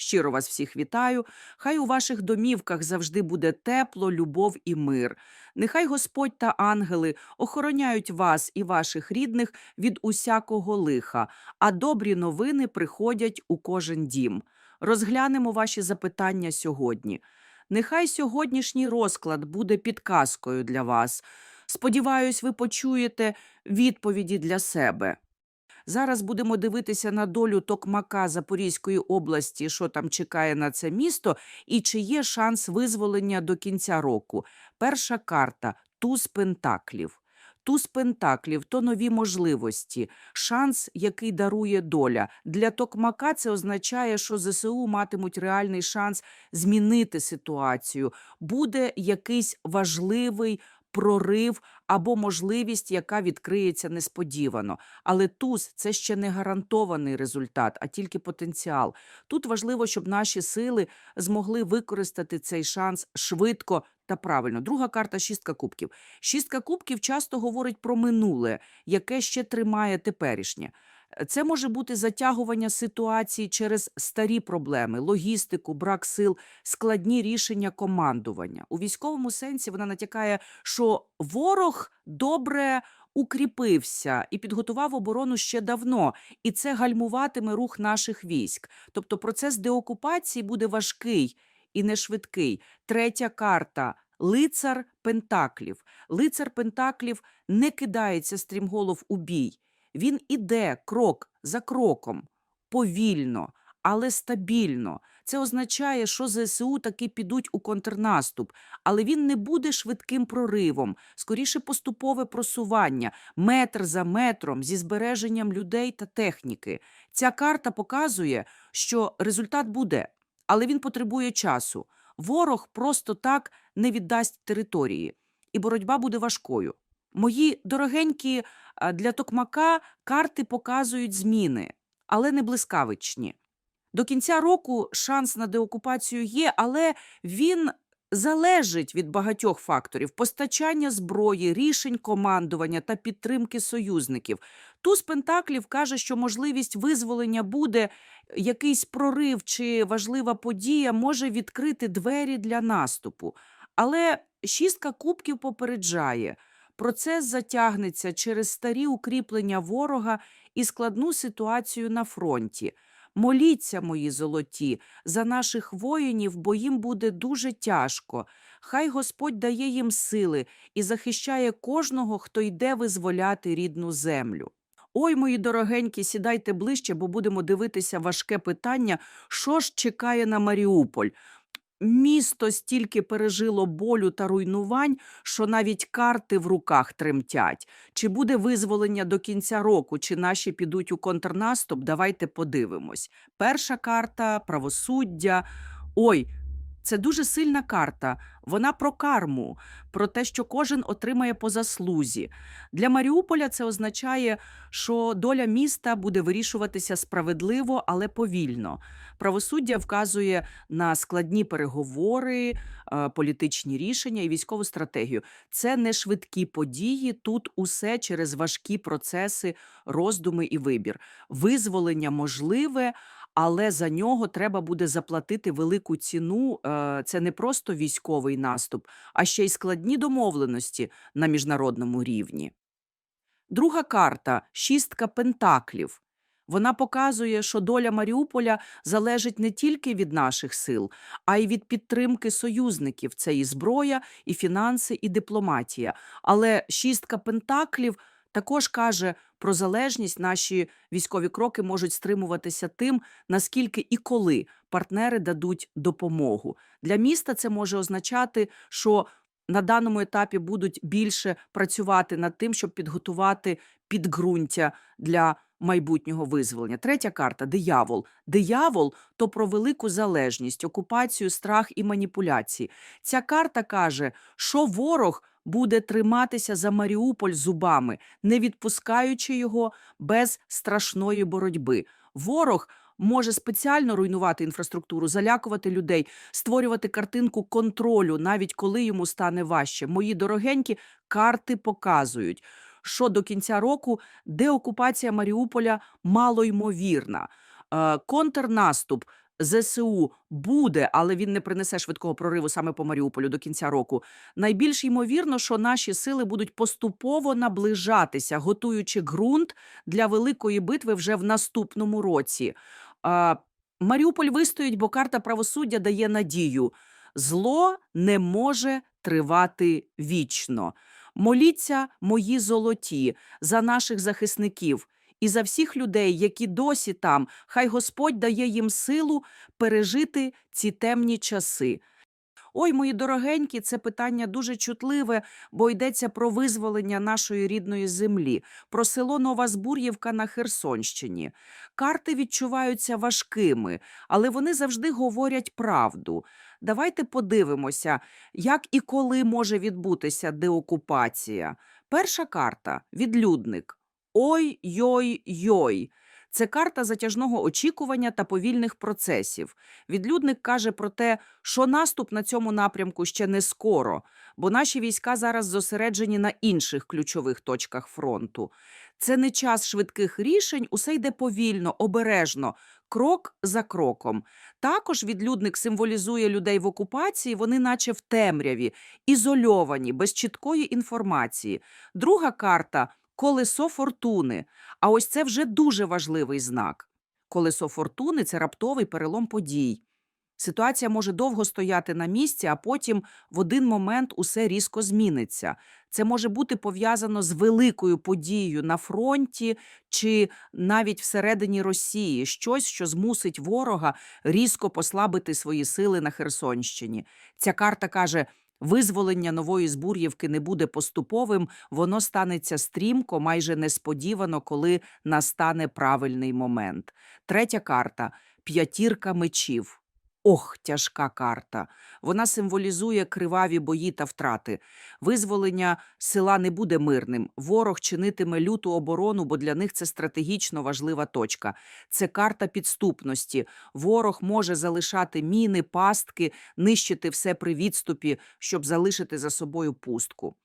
Щиро вас всіх вітаю. Хай у ваших домівках завжди буде тепло, любов і мир. Нехай Господь та ангели охороняють вас і ваших рідних від усякого лиха, а добрі новини приходять у кожен дім. Розглянемо ваші запитання сьогодні. Нехай сьогоднішній розклад буде підказкою для вас. Сподіваюсь, ви почуєте відповіді для себе. Зараз будемо дивитися на долю Токмака Запорізької області, що там чекає на це місто, і чи є шанс визволення до кінця року. Перша карта туз пентаклів. Туз пентаклів то нові можливості, шанс, який дарує доля. Для Токмака це означає, що ЗСУ матимуть реальний шанс змінити ситуацію. Буде якийсь важливий прорив або можливість, яка відкриється несподівано. Але туз це ще не гарантований результат, а тільки потенціал. Тут важливо, щоб наші сили змогли використати цей шанс швидко та правильно. Друга карта шістка кубків. Шістка кубків часто говорить про минуле, яке ще тримає теперішнє. Це може бути затягування ситуації через старі проблеми, логістику, брак сил, складні рішення командування. У військовому сенсі вона натякає, що ворог добре укріпився і підготував оборону ще давно, і це гальмуватиме рух наших військ. Тобто процес деокупації буде важкий і не швидкий. Третя карта. Лицар Пентаклів. Лицар Пентаклів не кидається стрімголов у бій. Він іде крок за кроком, повільно, але стабільно. Це означає, що ЗСУ таки підуть у контрнаступ, але він не буде швидким проривом, скоріше поступове просування, метр за метром зі збереженням людей та техніки. Ця карта показує, що результат буде, але він потребує часу. Ворог просто так не віддасть території, і боротьба буде важкою. Мої дорогенькі для Токмака карти показують зміни, але не блискавичні. До кінця року шанс на деокупацію є, але він залежить від багатьох факторів: постачання зброї, рішень командування та підтримки союзників. Туз Пентаклів каже, що можливість визволення буде якийсь прорив чи важлива подія може відкрити двері для наступу. Але шістка кубків попереджає. Процес затягнеться через старі укріплення ворога і складну ситуацію на фронті. Моліться, мої золоті, за наших воїнів, бо їм буде дуже тяжко. Хай Господь дає їм сили і захищає кожного, хто йде визволяти рідну землю. Ой, мої дорогенькі, сідайте ближче, бо будемо дивитися важке питання, що ж чекає на Маріуполь. Місто стільки пережило болю та руйнувань, що навіть карти в руках тремтять. Чи буде визволення до кінця року, чи наші підуть у контрнаступ? Давайте подивимось. Перша карта правосуддя. Ой, це дуже сильна карта. Вона про карму, про те, що кожен отримає по заслузі. Для Маріуполя це означає, що доля міста буде вирішуватися справедливо, але повільно. Правосуддя вказує на складні переговори, е, політичні рішення і військову стратегію. Це не швидкі події. Тут усе через важкі процеси, роздуми і вибір. Визволення можливе. Але за нього треба буде заплатити велику ціну. Е, Це не просто військовий наступ, а ще й складні домовленості на міжнародному рівні. Друга карта шістка пентаклів. Вона показує, що доля Маріуполя залежить не тільки від наших сил, а й від підтримки союзників. Це і зброя, і фінанси, і дипломатія. Але шістка пентаклів також каже про залежність. Наші військові кроки можуть стримуватися тим, наскільки і коли партнери дадуть допомогу. Для міста це може означати, що на даному етапі будуть більше працювати над тим, щоб підготувати підґрунтя для майбутнього визволення. Третя карта диявол. Диявол то про велику залежність, окупацію, страх і маніпуляції. Ця карта каже, що ворог буде триматися за Маріуполь зубами, не відпускаючи його без страшної боротьби. Ворог може спеціально руйнувати інфраструктуру, залякувати людей, створювати картинку контролю, навіть коли йому стане важче. Мої дорогенькі карти показують, що до кінця року деокупація Маріуполя малоймовірна. Е, Контрнаступ ЗСУ буде, але він не принесе швидкого прориву саме по Маріуполю до кінця року. Найбільш ймовірно, що наші сили будуть поступово наближатися, готуючи ґрунт для великої битви вже в наступному році. А, Маріуполь вистоїть, бо карта правосуддя дає надію. Зло не може тривати вічно. Моліться, мої золоті, за наших захисників і за всіх людей, які досі там. Хай Господь дає їм силу пережити ці темні часи. Ой, мої дорогенькі, це питання дуже чутливе, бо йдеться про визволення нашої рідної землі, про село Нова Збур'ївка на Херсонщині. Карти відчуваються важкими, але вони завжди говорять правду. Давайте подивимося, як і коли може відбутися деокупація. Перша карта відлюдник. Ой-йой-йой. Це карта затяжного очікування та повільних процесів. Відлюдник каже про те, що наступ на цьому напрямку ще не скоро, бо наші війська зараз зосереджені на інших ключових точках фронту. Це не час швидких рішень, усе йде повільно, обережно, крок за кроком. Також відлюдник символізує людей в окупації, вони наче в темряві, ізольовані, без чіткої інформації. Друга карта колесо фортуни. А ось це вже дуже важливий знак. Колесо фортуни це раптовий перелом подій. Ситуація може довго стояти на місці, а потім в один момент усе різко зміниться. Це може бути пов'язано з великою подією на фронті чи навіть всередині Росії, щось, що змусить ворога різко послабити свої сили на Херсонщині. Ця карта каже: визволення нової Збур'ївки не буде поступовим, воно станеться стрімко, майже несподівано, коли настане правильний момент. Третя карта п'ятірка мечів. Ох, тяжка карта. Вона символізує криваві бої та втрати. Визволення села не буде мирним. Ворог чинитиме люту оборону, бо для них це стратегічно важлива точка. Це карта підступності. Ворог може залишати міни, пастки, нищити все при відступі, щоб залишити за собою пустку.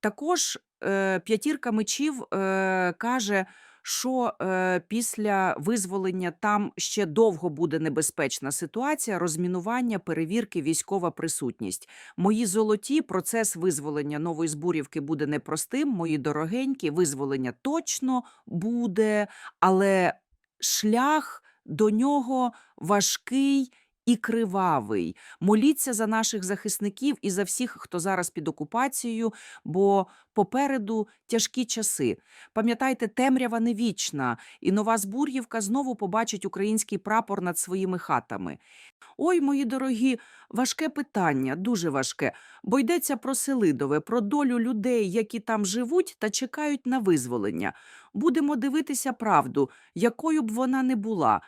Також е, п'ятірка мечів е, каже, що е, після визволення там ще довго буде небезпечна ситуація, розмінування, перевірки, військова присутність. Мої золоті процес визволення нової збурівки буде непростим. Мої дорогенькі, визволення точно буде, але шлях до нього важкий. І кривавий. Моліться за наших захисників і за всіх, хто зараз під окупацією, бо попереду тяжкі часи. Пам'ятайте, темрява не вічна, і нова Збур'ївка знову побачить український прапор над своїми хатами. Ой, мої дорогі, важке питання, дуже важке, бо йдеться про Селидове, про долю людей, які там живуть та чекають на визволення. Будемо дивитися правду, якою б вона не була.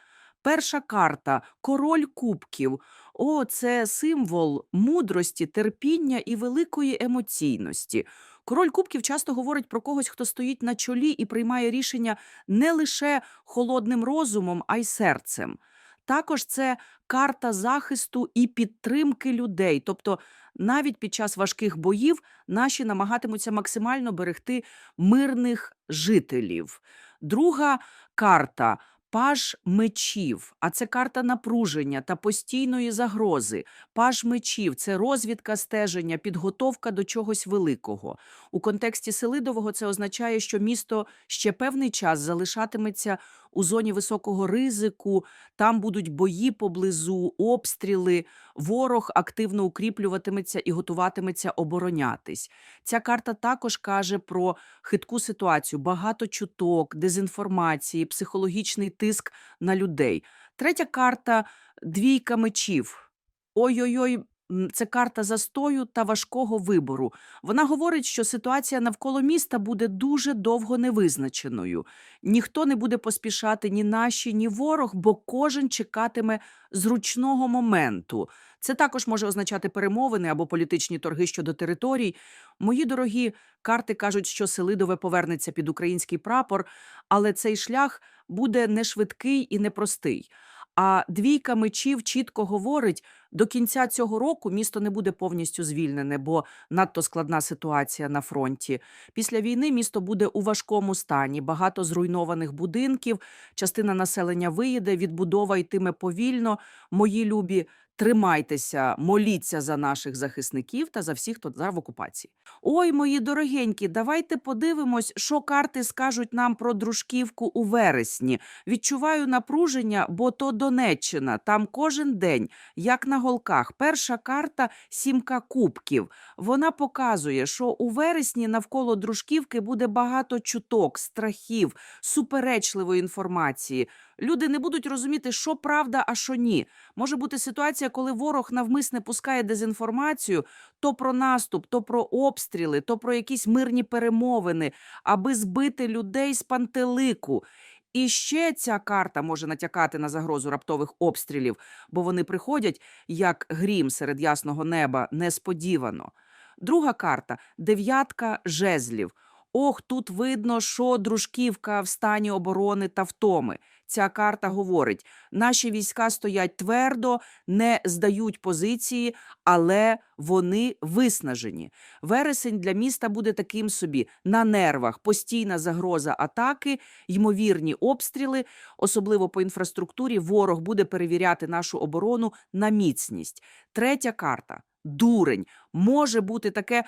Перша карта король кубків. О, це символ мудрості, терпіння і великої емоційності. Король кубків часто говорить про когось, хто стоїть на чолі і приймає рішення не лише холодним розумом, а й серцем. Також це карта захисту і підтримки людей. Тобто, навіть під час важких боїв наші намагатимуться максимально берегти мирних жителів. Друга карта Паж мечів, а це карта напруження та постійної загрози. Паж мечів це розвідка стеження, підготовка до чогось великого. У контексті Селидового це означає, що місто ще певний час залишатиметься у зоні високого ризику, там будуть бої поблизу, обстріли. Ворог активно укріплюватиметься і готуватиметься оборонятись. Ця карта також каже про хитку ситуацію, багато чуток, дезінформації, психологічний тиск на людей. Третя карта двійка мечів. Ой-ой-ой, це карта застою та важкого вибору. Вона говорить, що ситуація навколо міста буде дуже довго невизначеною. Ніхто не буде поспішати ні наші, ні ворог, бо кожен чекатиме зручного моменту. Це також може означати перемовини або політичні торги щодо територій. Мої дорогі карти кажуть, що Селидове повернеться під український прапор, але цей шлях буде не швидкий і непростий. А двійка мечів чітко говорить, до кінця цього року місто не буде повністю звільнене, бо надто складна ситуація на фронті. Після війни місто буде у важкому стані, багато зруйнованих будинків, частина населення виїде, відбудова йтиме повільно. Мої любі, тримайтеся, моліться за наших захисників та за всіх, хто зараз в окупації. Ой, мої дорогенькі, давайте подивимось, що карти скажуть нам про дружківку у вересні. Відчуваю напруження, бо то Донеччина. Там кожен день, як на голках. Перша карта сімка кубків. Вона показує, що у вересні навколо дружківки буде багато чуток, страхів, суперечливої інформації. Люди не будуть розуміти, що правда, а що ні. Може бути ситуація, коли ворог навмисне пускає дезінформацію, то про наступ, то про обстріли, то про якісь мирні перемовини, аби збити людей з пантелику. І ще ця карта може натякати на загрозу раптових обстрілів, бо вони приходять як грім серед ясного неба несподівано. Друга карта дев'ятка жезлів. Ох, тут видно, що дружківка в стані оборони та втоми. Ця карта говорить: наші війська стоять твердо, не здають позиції, але вони виснажені. Вересень для міста буде таким собі на нервах, постійна загроза атаки, ймовірні обстріли, особливо по інфраструктурі. Ворог буде перевіряти нашу оборону на міцність. Третя карта дурень. Може бути таке.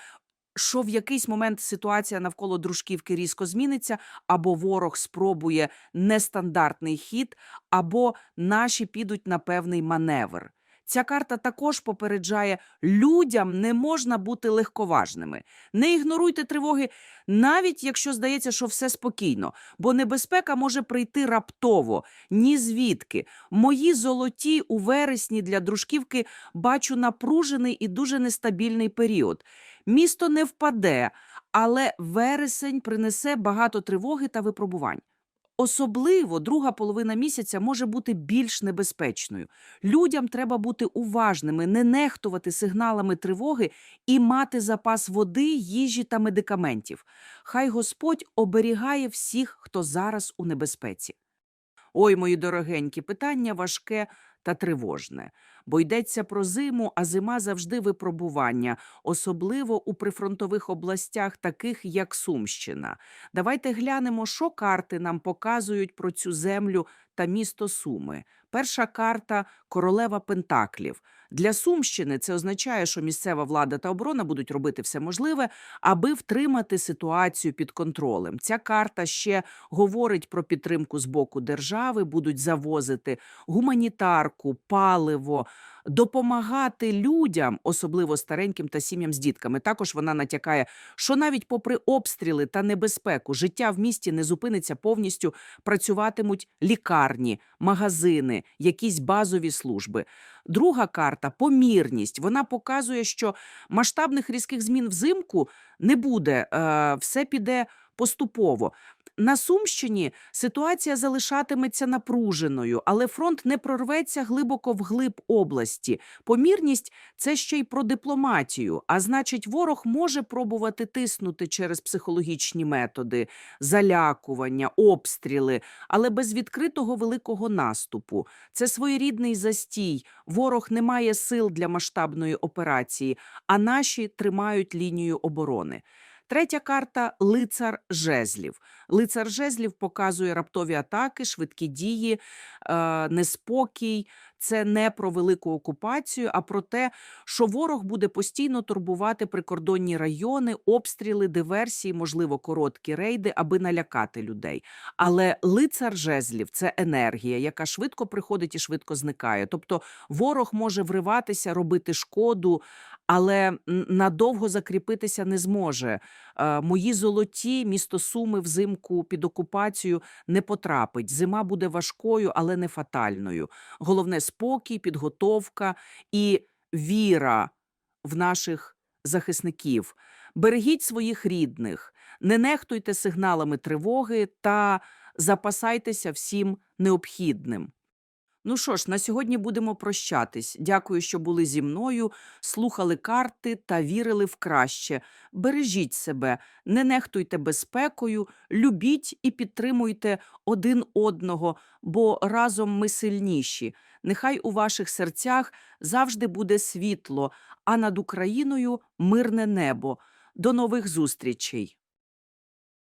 Що в якийсь момент ситуація навколо дружківки різко зміниться, або ворог спробує нестандартний хід, або наші підуть на певний маневр. Ця карта також попереджає, людям не можна бути легковажними. Не ігноруйте тривоги, навіть якщо здається, що все спокійно, бо небезпека може прийти раптово, ні звідки. Мої золоті у вересні для дружківки бачу напружений і дуже нестабільний період. Місто не впаде, але вересень принесе багато тривоги та випробувань. Особливо друга половина місяця може бути більш небезпечною. Людям треба бути уважними, не нехтувати сигналами тривоги і мати запас води, їжі та медикаментів. Хай Господь оберігає всіх, хто зараз у небезпеці. Ой, мої дорогенькі, питання важке та тривожне, бо йдеться про зиму, а зима завжди випробування, особливо у прифронтових областях, таких як Сумщина. Давайте глянемо, що карти нам показують про цю землю та місто Суми. Перша карта королева Пентаклів. Для Сумщини це означає, що місцева влада та оборона будуть робити все можливе, аби втримати ситуацію під контролем. Ця карта ще говорить про підтримку з боку держави, будуть завозити гуманітарку, паливо, допомагати людям, особливо стареньким та сім'ям з дітками. Також вона натякає, що навіть попри обстріли та небезпеку, життя в місті не зупиниться повністю, працюватимуть лікарні, магазини, якісь базові служби. Друга карта помірність. Вона показує, що масштабних різких змін взимку не буде, е, все піде поступово. На Сумщині ситуація залишатиметься напруженою, але фронт не прорветься глибоко вглиб області. Помірність це ще й про дипломатію. А значить, ворог може пробувати тиснути через психологічні методи, залякування, обстріли, але без відкритого великого наступу. Це своєрідний застій. Ворог не має сил для масштабної операції, а наші тримають лінію оборони. Третя карта лицар жезлів. Лицар жезлів показує раптові атаки, швидкі дії, е, неспокій. Це не про велику окупацію, а про те, що ворог буде постійно турбувати прикордонні райони, обстріли, диверсії, можливо, короткі рейди, аби налякати людей. Але лицар жезлів це енергія, яка швидко приходить і швидко зникає. Тобто ворог може вриватися, робити шкоду, але надовго закріпитися не зможе. Е, Мої золоті місто Суми взимку під окупацію не потрапить. Зима буде важкою, але не фатальною. Головне спокій, підготовка і віра в наших захисників. Берегіть своїх рідних, не нехтуйте сигналами тривоги та запасайтеся всім необхідним. Ну що ж, на сьогодні будемо прощатись. Дякую, що були зі мною, слухали карти та вірили в краще. Бережіть себе, не нехтуйте безпекою, любіть і підтримуйте один одного, бо разом ми сильніші. Нехай у ваших серцях завжди буде світло, а над Україною мирне небо. До нових зустрічей!